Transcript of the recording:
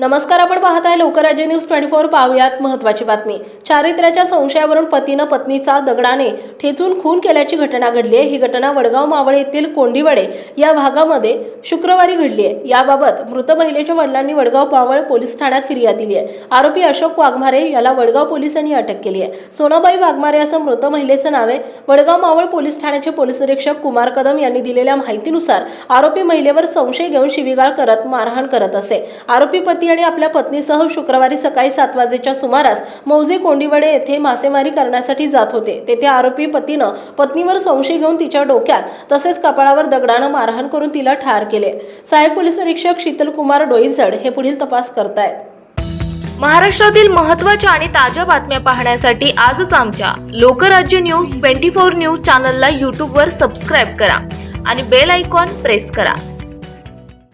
नमस्कार आपण पाहत आहे लोकराज्य न्यूज ट्वेंटी फोर. पाहुयात महत्वाची बातमी. चारित्र्याच्या संशयावरून पतीनं पत्नीचा दगडाने ठेचून खून केल्याची घटना घडली आहे. ही घटना वडगाव मावळ येथील कोंडीवडे या भागामध्ये शुक्रवारी घडली आहे. याबाबत मृत महिलेच्या वडिलांनी वडगाव मावळ पोलीस ठाण्यात फिर्याद दिली आहे. आरोपी अशोक वाघमारे याला वडगाव पोलिसांनी अटक केली आहे. सोनाबाई वाघमारे असं मृत महिलेचं नाव आहे. वडगाव मावळ पोलीस ठाण्याचे पोलीस निरीक्षक कुमार कदम यांनी दिलेल्या माहितीनुसार आरोपी महिलेवर संशय घेऊन शिवीगाळ करत मारहाण करत असे. आरोपी पती आणि आपल्या पत्नीसह शुक्रवारी सकाळी सात वाजेच्या सुमारास मौजे कोंडीवडे येथे मासेमारी करण्यासाठी जात होते. तेथे आरोपी पतीनं पत्नीवर संशय घेऊन तिच्या डोक्यात तसेच कपाळावर दगडानं मारहाण करून तिला ठार केले. सहाय्यक पोलीस निरीक्षक शीतल कुमार डोईझड हे पुढील तपास करतायत. महाराष्ट्रातील महत्त्वाच्या आणि ताज्या बातम्या पाहण्यासाठी आजच आमच्या Lokrajya news twenty four news चॅनलला यूट्यूबवर सबस्क्राईब करा आणि बेल आयकॉन प्रेस करा.